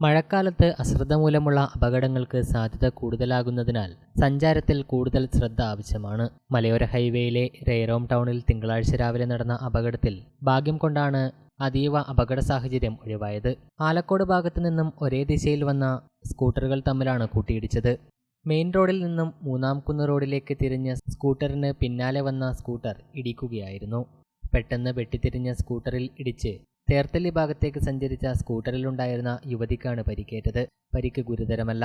മഴക്കാലത്ത് അശ്രദ്ധ മൂലമുള്ള അപകടങ്ങൾക്ക് സാധ്യത കൂടുതലാകുന്നതിനാൽ സഞ്ചാരത്തിൽ കൂടുതൽ ശ്രദ്ധ ആവശ്യമാണ്. മലയോര ഹൈവേയിലെ റെയ്റോം ടൗണിൽ തിങ്കളാഴ്ച രാവിലെ നടന്ന അപകടത്തിൽ ഭാഗ്യം കൊണ്ടാണ് അതീവ അപകട സാഹചര്യം ഒഴിവായത്. ആലക്കോട് ഭാഗത്തു നിന്നും ഒരേ ദിശയിൽ വന്ന സ്കൂട്ടറുകൾ തമ്മിലാണ് കൂട്ടിയിടിച്ചത്. മെയിൻ റോഡിൽ നിന്നും മൂന്നാം കുന്ന് റോഡിലേക്ക് തിരിഞ്ഞ സ്കൂട്ടറിന് പിന്നാലെ വന്ന സ്കൂട്ടർ ഇടിക്കുകയായിരുന്നു. പെട്ടെന്ന് വെട്ടിത്തിരിഞ്ഞ സ്കൂട്ടറിൽ ഇടിച്ച് തേർത്തല്ലി ഭാഗത്തേക്ക് സഞ്ചരിച്ച സ്കൂട്ടറിലുണ്ടായിരുന്ന യുവതിക്കാണ് പരിക്കേറ്റത്. പരിക്ക് ഗുരുതരമല്ല.